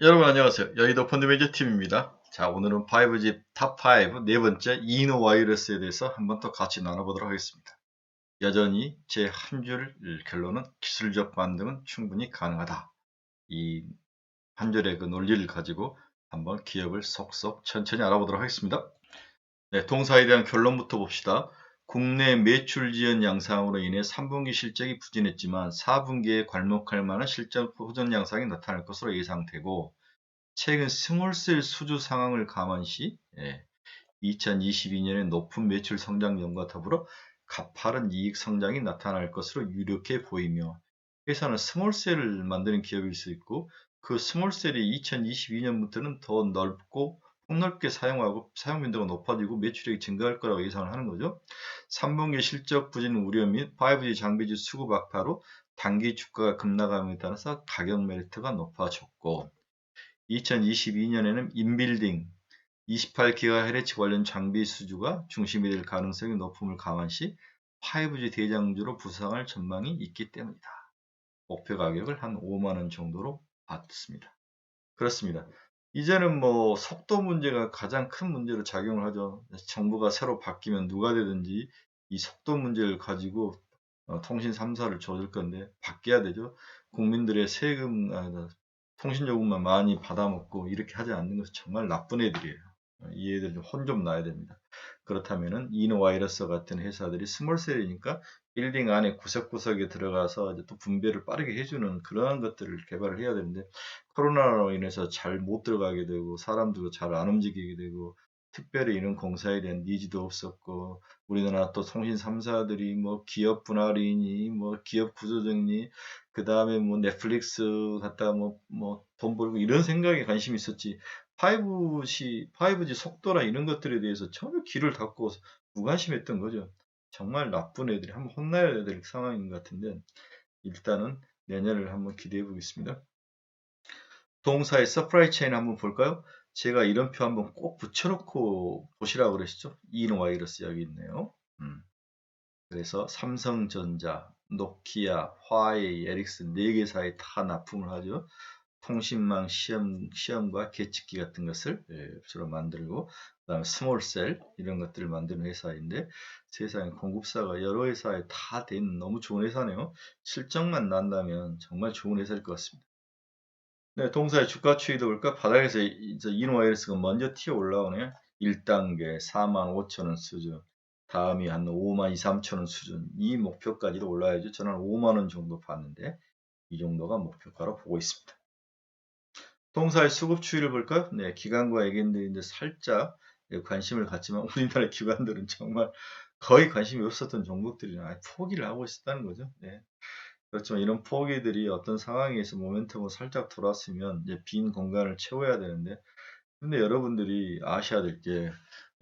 여러분 안녕하세요. 여의도 펀드매니저 팀입니다. 자, 오늘은 5G 탑5 네 번째 이노 와이러스에 대해서 한번 더 같이 나눠보도록 하겠습니다. 여전히 제 한 줄 결론은 기술적 반등은 충분히 가능하다. 이 한 줄의 그 논리를 가지고 한번 기업을 속속 천천히 알아보도록 하겠습니다. 네, 동사에 대한 결론부터 봅시다. 국내 매출 지연 양상으로 인해 3분기 실적이 부진했지만 4분기에 괄목할 만한 실적 호전 양상이 나타날 것으로 예상되고 최근 스몰셀 수주 상황을 감안시 2022년에 높은 매출 성장률과 더불어 가파른 이익 성장이 나타날 것으로 유력해 보이며 회사는 스몰셀을 만드는 기업일 수 있고 그 스몰셀이 2022년부터는 더 넓고 폭넓게 사용하고 사용 빈도가 높아지고 매출액이 증가할 거라고 예상을 하는 거죠. 3분기 실적 부진 우려 및 5G 장비주 수급 악화로 단기 주가가 급락함에 따라서 가격 메리트가 높아졌고 2022년에는 인빌딩 28GHz 관련 장비 수주가 중심이 될 가능성이 높음을 감안시 5G 대장주로 부상할 전망이 있기 때문이다. 목표 가격을 한 5만원 정도로 받습니다. 그렇습니다. 이제는 뭐 속도 문제가 가장 큰 문제로 작용을 하죠. 정부가 새로 바뀌면 누가 되든지 이 속도 문제를 가지고 어, 통신 3사를 줘줄 건데 바뀌어야 되죠. 국민들의 세금, 아, 통신 요금만 많이 받아먹고 이렇게 하지 않는 것은 정말 나쁜 애들이에요. 어, 이 애들 좀혼좀 나야 됩니다. 그렇다면은 이노와이러스 같은 회사들이 스몰셀이니까 빌딩 안에 구석구석에 들어가서 이제 또 분배를 빠르게 해주는 그러한 것들을 개발을 해야 되는데 코로나로 인해서 잘 못 들어가게 되고 사람들도 잘 안 움직이게 되고 특별히 이런 공사에 대한 니즈도 없었고 우리나라 또 통신 3사들이 뭐 기업 분할이니 뭐 기업 구조정리 그 다음에 뭐 넷플릭스 갖다가 뭐뭐 돈 벌고 이런 생각에 관심이 있었지 5G 5G 속도나 이런 것들에 대해서 전혀 귀를 닫고 무관심했던 거죠. 정말 나쁜 애들이 한번 혼나야 될 상황인 것 같은데 일단은 내년을 한번 기대해 보겠습니다. 동사의 서프라이 체인 한번 볼까요? 제가 이런 표 한번 꼭 붙여놓고 보시라고 그러시죠? 이노와이러스 여기 있네요. 음. 그래서 삼성전자, 노키아, 화웨이, 에릭슨 4개 사에 다 납품을 하죠. 통신망 시험, 시험과 계측기 같은 것을 예, 주로 만들고 그다음에 스몰셀 이런 것들을 만드는 회사인데 세상에 공급사가 여러 회사에 다 된 너무 좋은 회사네요. 실적만 난다면 정말 좋은 회사일 것 같습니다. 네, 동사의 주가 추이도 볼까? 바닥에서 이제 이노와이러스가 먼저 튀어 올라오네요. 1단계 4만 5천원 수준, 다음이 한 5만 2, 3천원 수준, 이 목표까지도 올라야죠. 저는 5만원 정도 봤는데 이 정도가 목표가로 보고 있습니다. 동사의 수급 추이를 볼까요? 네, 기관과 애견들인데 살짝 관심을 갖지만 우리나라 기관들은 정말 거의 관심이 없었던 종목들이나 포기를 하고 있었다는 거죠. 네. 그렇지만 이런 포기들이 어떤 상황에서 모멘텀을 살짝 돌았으면 이제 빈 공간을 채워야 되는데 근데 여러분들이 아셔야 될 게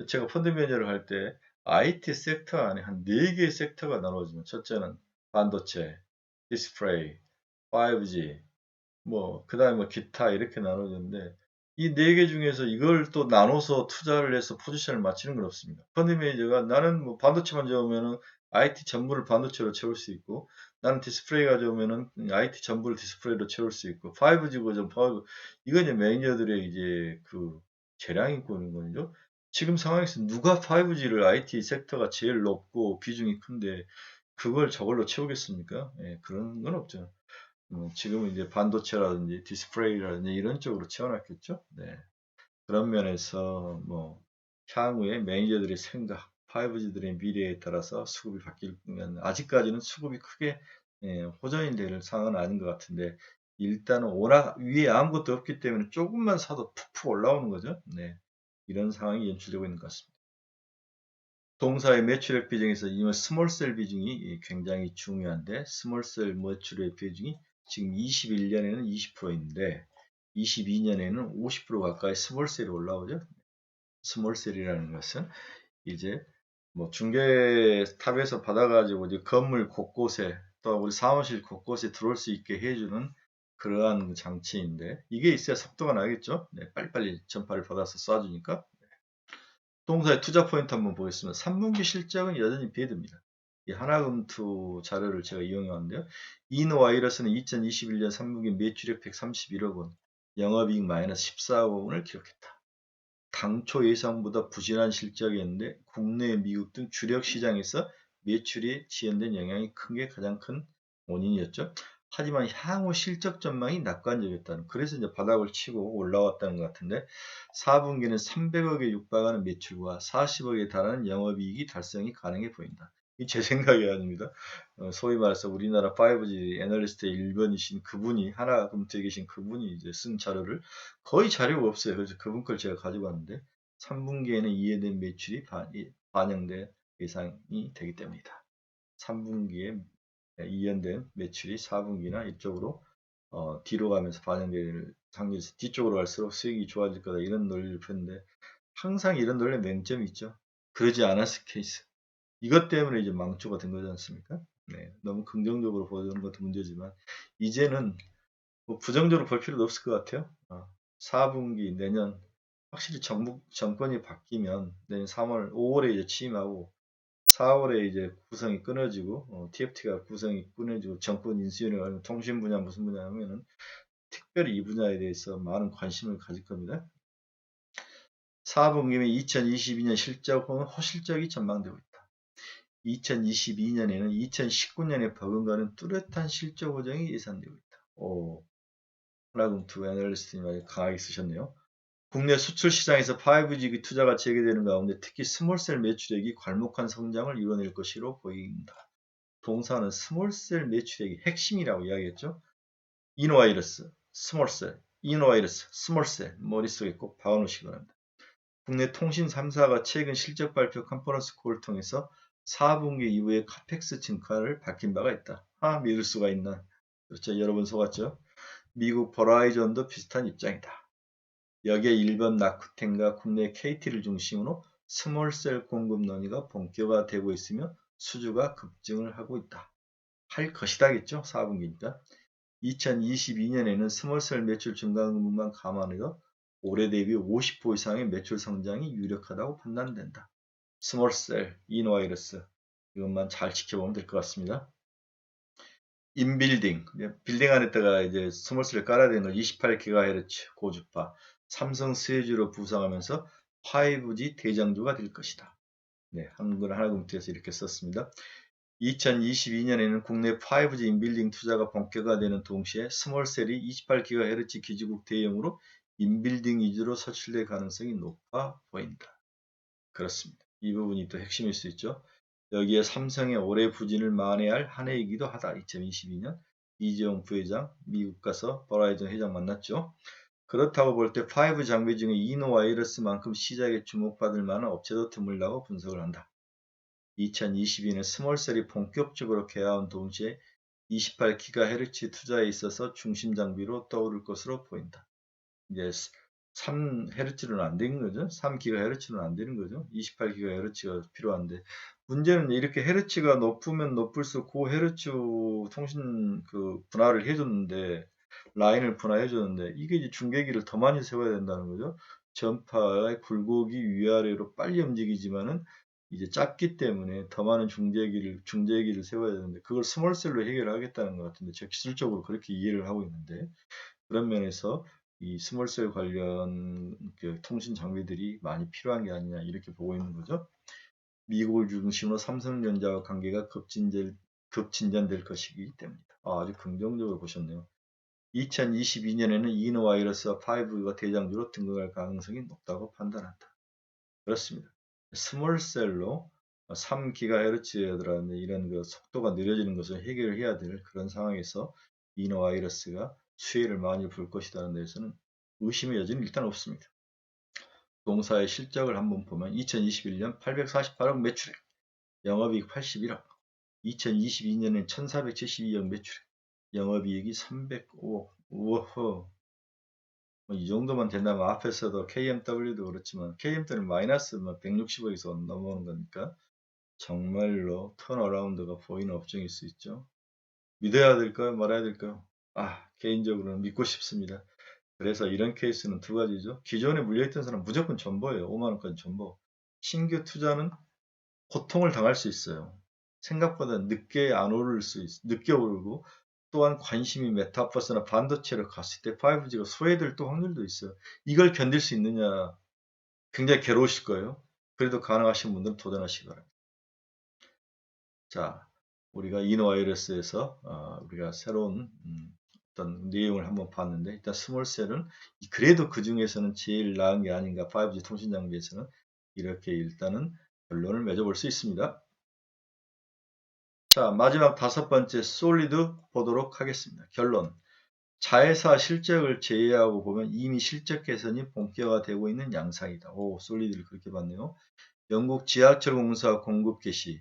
제가 펀드 매니저를 할 때 IT 섹터 안에 한 4개의 섹터가 나눠지면 첫째는 반도체, 디스플레이, 5G, 뭐, 그 다음에 뭐 기타 이렇게 나눠졌는데, 이 네 개 중에서 이걸 또 나눠서 투자를 해서 포지션을 맞추는 건 없습니다. 펀드 매니저가 나는 뭐 반도체만 잡으면은 IT 전부를 반도체로 채울 수 있고, 나는 디스플레이 가져오면은 IT 전부를 디스플레이로 채울 수 있고, 5G 고전 5 이건 이제 매니저들의 이제 그 재량인권인 거죠. 지금 상황에서 누가 5G를 IT 섹터가 제일 높고 비중이 큰데 그걸 저걸로 채우겠습니까? 예, 그런 건 없죠. 음, 지금은 이제 반도체라든지 디스플레이라든지 이런 쪽으로 채워놨겠죠. 네. 그런 면에서 뭐 향후에 매니저들의 생각, 5G들의 미래에 따라서 수급이 바뀌면 아직까지는 수급이 크게 예, 호전이 될 상황은 아닌 것 같은데 일단은 워낙 위에 아무것도 없기 때문에 조금만 사도 푹푹 올라오는 거죠. 네. 이런 상황이 연출되고 있는 것 같습니다. 동사의 매출액 비중에서 이 스몰셀 비중이 굉장히 중요한데 스몰셀 매출액 비중이 지금 21년에는 20%인데 22년에는 50% 가까이 스몰셀이 올라오죠. 스몰셀이라는 것은 이제 뭐 중개 탑에서 받아가지고 이제 건물 곳곳에 또 우리 사무실 곳곳에 들어올 수 있게 해주는 그러한 장치인데 이게 있어야 속도가 나겠죠. 네, 빨리빨리 전파를 받아서 쏴주니까. 네. 동사의 투자 포인트 한번 보겠습니다. 3분기 실적은 여전히 배드입니다. 이 하나금투 자료를 제가 이용해 왔는데요. 이노와이러스는 2021년 3분기 매출액 131억 원, 영업이익 마이너스 14억 원을 기록했다. 당초 예상보다 부진한 실적이었는데 국내 미국 등 주력 시장에서 매출이 지연된 영향이 큰 게 가장 큰 원인이었죠. 하지만 향후 실적 전망이 낙관적이었다는 그래서 이제 바닥을 치고 올라왔다는 것 같은데 4분기는 300억에 육박하는 매출과 40억에 달하는 영업이익이 달성이 가능해 보인다. 이제 생각이 아닙니다. 어, 소위 말해서 우리나라 5G 애널리스트의 1번이신 그분이 하나 금태에 계신 그분이 이제 쓴 자료를 거의 자료가 없어요. 그래서 그분 걸 제가 가지고 왔는데 3분기에는 이해된 매출이 반영될 예상이 되기 때문이다. 3분기에 이연된 매출이 4분기나 이쪽으로 어, 뒤로 가면서 반영될 확률이 뒤쪽으로 갈수록 수익이 좋아질 거다 이런 논리를 폈는데 항상 이런 논리에 맹점이 있죠. 그러지 않았을 케이스. 이것 때문에 이제 망조가 된 거지 않습니까? 네, 너무 긍정적으로 보는 것도 문제지만 이제는 뭐 부정적으로 볼 필요도 없을 것 같아요. 어, 4분기 내년 확실히 정부 정권이 바뀌면 내년 3월 5월에 이제 취임하고 4월에 이제 구성이 끊어지고 어, TFT가 구성이 끊어지고 정권 인수위원회가 통신 분야 무슨 분야 하면은 특별히 이 분야에 대해서 많은 관심을 가질 겁니다. 4분기면 2022년 실적은 호실적이 전망되고 있다. 2022년에는 2019년에 버금가는 뚜렷한 실적 보정이 예상되고 있다. 오, 하나금투 애널리스트님 강하게 쓰셨네요. 국내 수출 시장에서 5G 투자가 재개되는 가운데 특히 스몰셀 매출액이 괄목한 성장을 이뤄낼 것으로 보인다. 동사는 스몰셀 매출액이 핵심이라고 이야기했죠. 이노바이러스, 스몰셀, 이노바이러스, 스몰셀 머릿속에 꼭 박아놓으시기 바랍니다. 국내 통신 3사가 최근 실적 발표 컨퍼런스 콜을 통해서 4분기 이후에 카펙스 증가를 밝힌 바가 있다. 아 믿을 수가 있나. 그렇죠. 여러분 속았죠. 미국 버라이전도 비슷한 입장이다. 여기에 일본 라쿠텐과 국내 KT를 중심으로 스몰셀 공급 논의가 본격화되고 있으며 수주가 급증을 하고 있다. 할 것이다겠죠. 4분기니까. 2022년에는 스몰셀 매출 증가분만 감안해서 올해 대비 50% 이상의 매출 성장이 유력하다고 판단된다. 스몰셀, 이노바이러스 이것만 잘 지켜보면 될 것 같습니다. 인빌딩, 빌딩 안에다가 이제 스몰셀을 깔아야 되는 거 28GHz 고주파, 삼성 스웨즈로 부상하면서 5G 대장주가 될 것이다. 네, 한글 하나금투에서 이렇게 썼습니다. 2022년에는 국내 5G 인빌딩 투자가 본격화되는 동시에 스몰셀이 28GHz 기지국 대용으로 인빌딩 위주로 서출될 가능성이 높아 보인다. 그렇습니다. 이 부분이 또 핵심일 수 있죠. 여기에 삼성의 올해 부진을 만회할 한 해이기도 하다. 2022년 이재용 부회장 미국 가서 버라이전 회장 만났죠. 그렇다고 볼 때 5 장비 중에 이노와이러스만큼 시장에 주목받을 만한 업체도 드물다고 분석을 한다. 2022년 스몰셀이 본격적으로 개화한 동시에 28GHz 투자에 있어서 중심 장비로 떠오를 것으로 보인다. 이제 3Hz는 안 되는 거죠. 3GHz는 안 되는 거죠. 28GHz가 필요한데 문제는 이렇게 헤르츠가 높으면 높을수록 고헤르츠 통신 그 분할을 해줬는데 라인을 분할해줬는데 이게 이제 중계기를 더 많이 세워야 된다는 거죠. 전파의 굴곡이 위아래로 빨리 움직이지만은 이제 작기 때문에 더 많은 중재기를 중재기를 세워야 되는데 그걸 스몰셀로 해결하겠다는 것 같은데 제가 기술적으로 그렇게 이해를 하고 있는데 그런 면에서 이 스몰셀 관련 그 통신 장비들이 많이 필요한 게 아니냐 이렇게 보고 있는 거죠. 미국을 중심으로 삼성전자와 관계가 급진될, 급진전될 것이기 때문이다. 아, 주 긍정적으로 보셨네요. 2022년에는 이노바이러스와 5가 대장주로 등극할 가능성이 높다고 판단한다. 그렇습니다. 스몰셀로 3GHz에 들어가는 이런 그 속도가 느려지는 것을 해결해야 될 그런 상황에서 이노바이러스가 수혜를 많이 볼 것이라는 데에서는 의심의 여지는 일단 없습니다. 동사의 실적을 한번 보면 2021년 848억 매출액, 영업이익 81억, 2022년엔 1472억 매출액, 영업이익이 305억. 우허. 뭐이 정도만 된다면 앞에서도 KMW도 그렇지만 KMW는 마이너스 160억에서 뭐 넘어오는 거니까 정말로 턴어라운드가 보이는 업종일 수 있죠. 믿어야 될까요? 말아야 될까요? 아, 개인적으로는 믿고 싶습니다. 그래서 이런 케이스는 두 가지죠. 기존에 물려있던 사람 무조건 전보예요. 5만원까지 전보. 신규 투자는 고통을 당할 수 있어요. 생각보다 늦게 안 오를 수 있, 늦게 오르고 또한 관심이 메타버스나 반도체로 갔을 때 5G가 소외될 또 확률도 있어요. 이걸 견딜 수 있느냐 굉장히 괴로우실 거예요. 그래도 가능하신 분들은 도전하시기 바랍니다. 자, 우리가 이노와이러스에서 어, 우리가 새로운 음, 어떤 내용을 한번 봤는데 일단 스몰셀은 그래도 그 중에서는 제일 나은 게 아닌가 5G 통신 장비에서는 이렇게 일단은 결론을 맺어볼 수 있습니다. 자 마지막 다섯 번째 솔리드 보도록 하겠습니다. 결론 자회사 실적을 제외하고 보면 이미 실적 개선이 본격화되고 있는 양상이다. 오 솔리드를 그렇게 봤네요. 영국 지하철 공사 공급 개시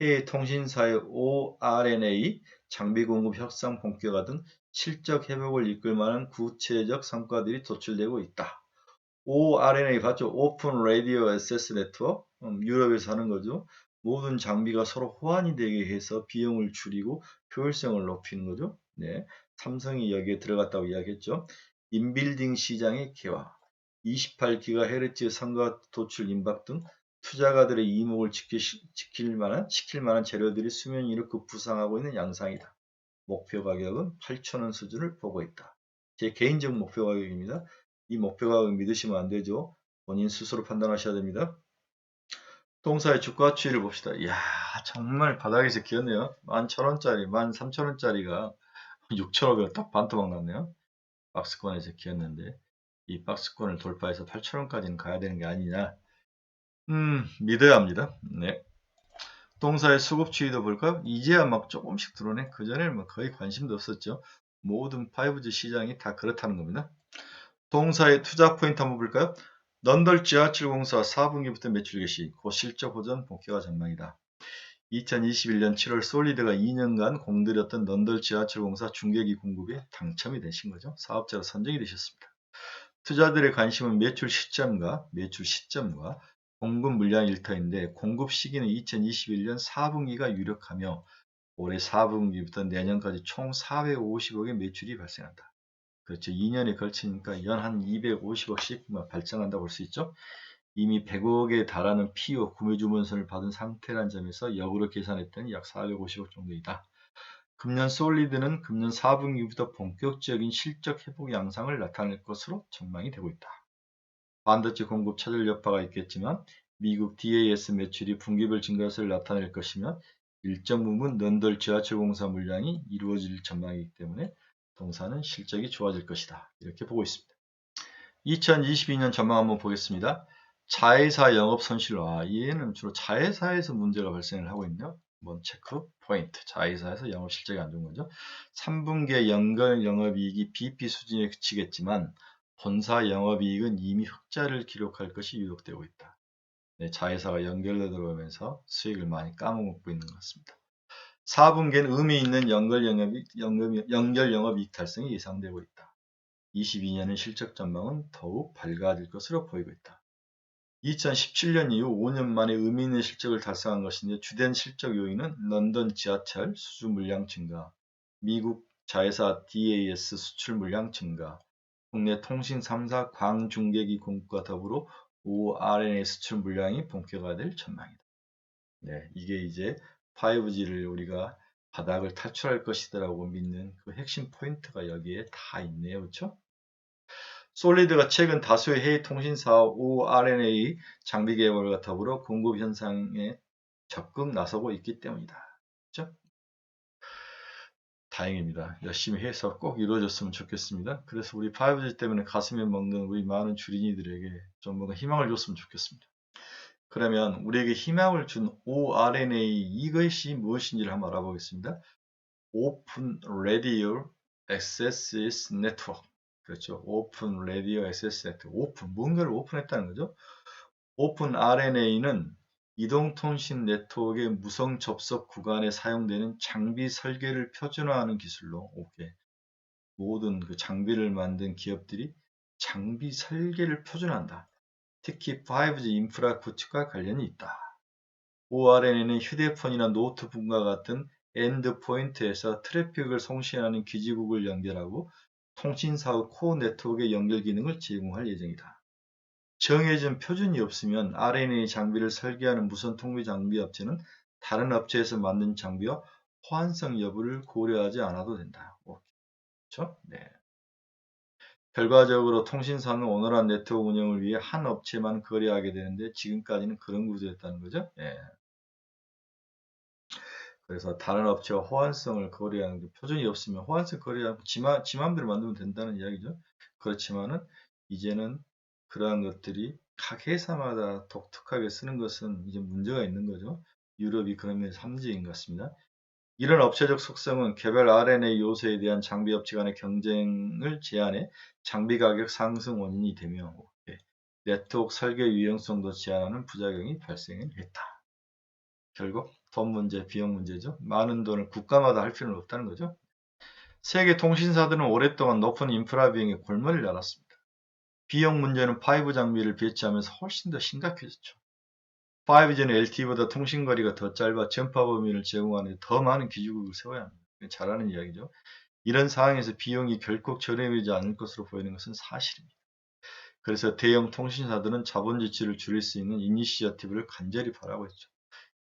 해외 통신사의 ORNA 장비 공급 협상 본격화 등 실적 회복을 이끌 만한 구체적 성과들이 도출되고 있다. ORNA 봤죠? 라디오 액세스 네트워크 음, 유럽에서 하는 거죠. 모든 장비가 서로 호환이 되게 해서 비용을 줄이고 효율성을 높이는 거죠. 네, 삼성이 여기에 들어갔다고 이야기했죠. 인빌딩 시장의 개화, 28GHz 선거 도출 임박 등 투자가들의 이목을 지킬, 지킬 만한, 지킬 만한 재료들이 수면 위로 급부상하고 있는 양상이다. 목표 가격은 8,000원 수준을 보고 있다. 제 개인적 목표 가격입니다. 이 목표 가격 믿으시면 안 되죠. 본인 스스로 판단하셔야 됩니다. 동사의 주가 추이를 봅시다. 이야 정말 바닥에서 기었네요. 11,000원짜리, 13,000원짜리가 6,500원 딱 반토막 났네요. 박스권에서 기었는데 이 박스권을 돌파해서 8,000원까지는 가야 되는 게 아니냐. 음 믿어야 합니다. 네. 동사의 수급 추이도 볼까요? 이제야 막 조금씩 들어오네. 그전에는 뭐 거의 관심도 없었죠. 모든 5G 시장이 다 그렇다는 겁니다. 동사의 투자 포인트 한번 볼까요? 넌덜 지하철 공사 4분기부터 매출 개시, 곧 실적 호전 복귀가 전망이다. 2021년 7월 솔리드가 2년간 공들였던 넌덜 지하철 공사 중계기 공급에 당첨이 되신 거죠. 사업자로 선정이 되셨습니다. 투자들의 관심은 매출 시점과 매출 시점과 공급 물량 일터인데 공급 시기는 2021년 4분기가 유력하며 올해 4분기부터 내년까지 총 450억의 매출이 발생한다. 그렇죠. 2년에 걸치니까 연 한 250억씩 뭐 발생한다고 볼 수 있죠. 이미 100억에 달하는 피오 구매 주문서를 받은 상태란 점에서 역으로 계산했더니 약 450억 정도이다. 금년 솔리드는 금년 4분기부터 본격적인 실적 회복 양상을 나타낼 것으로 전망이 되고 있다. 반도체 공급 차질 여파가 있겠지만 미국 DAS 매출이 분기별 증가세를 나타낼 것이며 일정 부분 넌덜 지하철 공사 물량이 이루어질 전망이기 때문에 동사는 실적이 좋아질 것이다. 이렇게 보고 있습니다. 2022년 전망 한번 보겠습니다. 자회사 영업 손실화. 얘는 주로 자회사에서 문제가 발생을 하고 있네요. 한번 체크 포인트. 자회사에서 영업 실적이 안 좋은 거죠. 3분기에 연결 영업이익이 BP 수준에 그치겠지만 본사 영업이익은 이미 흑자를 기록할 것이 유력되고 있다. 네, 자회사가 연결돼 들어오면서 수익을 많이 까먹고 있는 것 같습니다. 4분기에는 의미 있는 연결 영업이익, 연결 영업이익 달성이 예상되고 있다. 22년의 실적 전망은 더욱 밝아질 것으로 보이고 있다. 2017년 이후 5년 만에 의미 있는 실적을 달성한 것인데 주된 실적 요인은 런던 지하철 수주 물량 증가, 미국 자회사 DAS 수출 물량 증가, 국내 통신 3사 광중계기 공급과 더불어 ORNA 수출 물량이 본격화될 전망이다. 네, 이게 이제 5G를 우리가 바닥을 탈출할 것이다라고 믿는 그 핵심 포인트가 여기에 다 있네요. 그렇죠? 솔리드가 최근 다수의 해외 통신사 ORNA 장비 개발과 더불어 공급 현상에 적극 나서고 있기 때문이다. 그렇죠? 다행입니다. 열심히 해서 꼭 이루어졌으면 좋겠습니다. 그래서 우리 5G 때문에 가슴에 먹는 우리 많은 주린이들에게 좀 뭔가 희망을 줬으면 좋겠습니다. 그러면 우리에게 희망을 준 ORNA 이것이 무엇인지를 한번 알아보겠습니다. Open Radio Access Network. 그렇죠. Open Radio Access Network. 오픈, 뭔가를 오픈했다는 거죠. Open RNA는 이동통신 네트워크의 무선 접속 구간에 사용되는 장비 설계를 표준화하는 기술로 오케이. 모든 그 장비를 만든 기업들이 장비 설계를 표준화한다. 특히 5G 인프라 구축과 관련이 있다. ORN에는 휴대폰이나 노트북과 같은 엔드포인트에서 트래픽을 송신하는 기지국을 연결하고 통신사의 코어 네트워크의 연결 기능을 제공할 예정이다. 정해진 표준이 없으면 RNA 장비를 설계하는 무선 통비 장비 업체는 다른 업체에서 만든 장비와 호환성 여부를 고려하지 않아도 된다. 그렇죠? 네. 결과적으로 통신사는 원활한 네트워크 운영을 위해 한 업체만 거래하게 되는데 지금까지는 그런 구조였다는 거죠. 예. 그래서 다른 업체와 호환성을 거래하는 게 표준이 없으면 호환성 거래하고 지마, 지맘대로 만들면 된다는 이야기죠. 그렇지만은 이제는 그러한 것들이 각 회사마다 독특하게 쓰는 것은 이제 문제가 있는 거죠. 유럽이 그런 면에서 함재인 것 같습니다. 이런 업체적 속성은 개별 RNA 요소에 대한 장비 업체 간의 경쟁을 제한해 장비 가격 상승 원인이 되며 네트워크 설계 유용성도 제한하는 부작용이 발생했다. 결국 돈 문제, 비용 문제죠. 많은 돈을 국가마다 할 필요는 없다는 거죠. 세계 통신사들은 오랫동안 높은 인프라 비용에 골머리를 앓았습니다. 비용 문제는 5 장비를 배치하면서 훨씬 더 심각해졌죠. 5G는 LTE보다 통신거리가 더 짧아 전파 범위를 제공하는 더 많은 기지국을 세워야 합니다. 잘하는 이야기죠. 이런 상황에서 비용이 결코 저렴하지 않을 것으로 보이는 것은 사실입니다. 그래서 대형 통신사들은 자본 지출을 줄일 수 있는 이니시어티브를 간절히 바라고 있죠.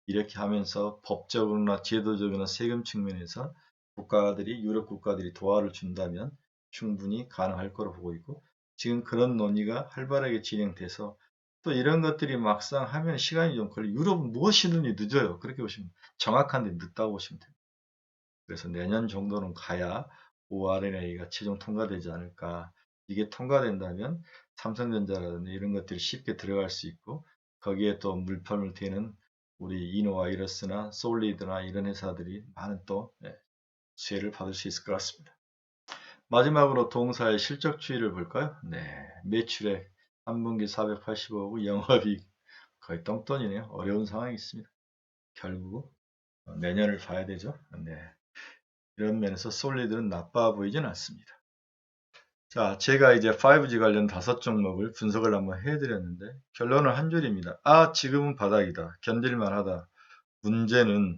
이렇게 하면서 법적으로나 제도적으로나 세금 측면에서 국가들이 유럽 국가들이 도와를 준다면 충분히 가능할 거로 보고 있고 지금 그런 논의가 활발하게 진행돼서 또 이런 것들이 막상 하면 시간이 좀 걸려. 유럽은 무엇이든지 늦어요. 그렇게 보시면 정확한데 늦다고 보시면 됩니다. 그래서 내년 정도는 가야 ORNA가 최종 통과되지 않을까. 이게 통과된다면 삼성전자라든지 이런 것들이 쉽게 들어갈 수 있고 거기에 또 물품을 대는 우리 이노와이러스나 솔리드나 이런 회사들이 많은 또 예, 수혜를 받을 수 있을 것 같습니다. 마지막으로 동사의 실적 추이를 볼까요? 네, 매출액 3분기 485억 영업이익 거의 똥돈이네요. 어려운 상황이 있습니다. 결국 어, 내년을 봐야 되죠. 네. 이런 면에서 솔리드는 나빠 보이진 않습니다. 자, 제가 이제 5G 관련 다섯 종목을 분석을 한번 해드렸는데 결론은 한 줄입니다. 아, 지금은 바닥이다. 견딜만하다. 문제는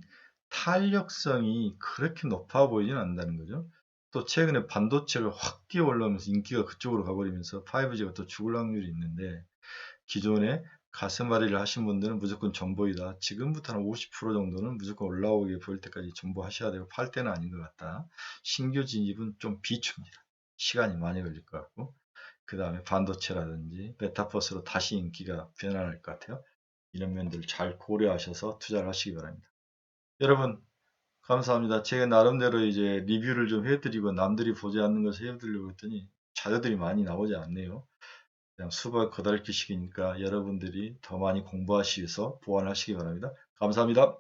탄력성이 그렇게 높아 보이진 않는다는 거죠. 또 최근에 반도체가 확 뛰어 올라오면서 인기가 그쪽으로 가버리면서 5G가 또 죽을 확률이 있는데 기존에 가슴앓이를 하신 분들은 무조건 정보이다. 지금부터는 50% 정도는 무조건 올라오게 보일 때까지 정보하셔야 되고 팔 때는 아닌 것 같다. 신규 진입은 좀 비춥니다. 시간이 많이 걸릴 것 같고 그 다음에 반도체라든지 메타버스로 다시 인기가 변화할 것 같아요. 이런 면들을 잘 고려하셔서 투자를 하시기 바랍니다. 여러분 감사합니다. 제가 나름대로 이제 리뷰를 좀 해드리고 남들이 보지 않는 것을 해드리려고 했더니 자료들이 많이 나오지 않네요. 그냥 수박 거달기식이니까 여러분들이 더 많이 공부하시기 위해서 보완하시기 바랍니다. 감사합니다.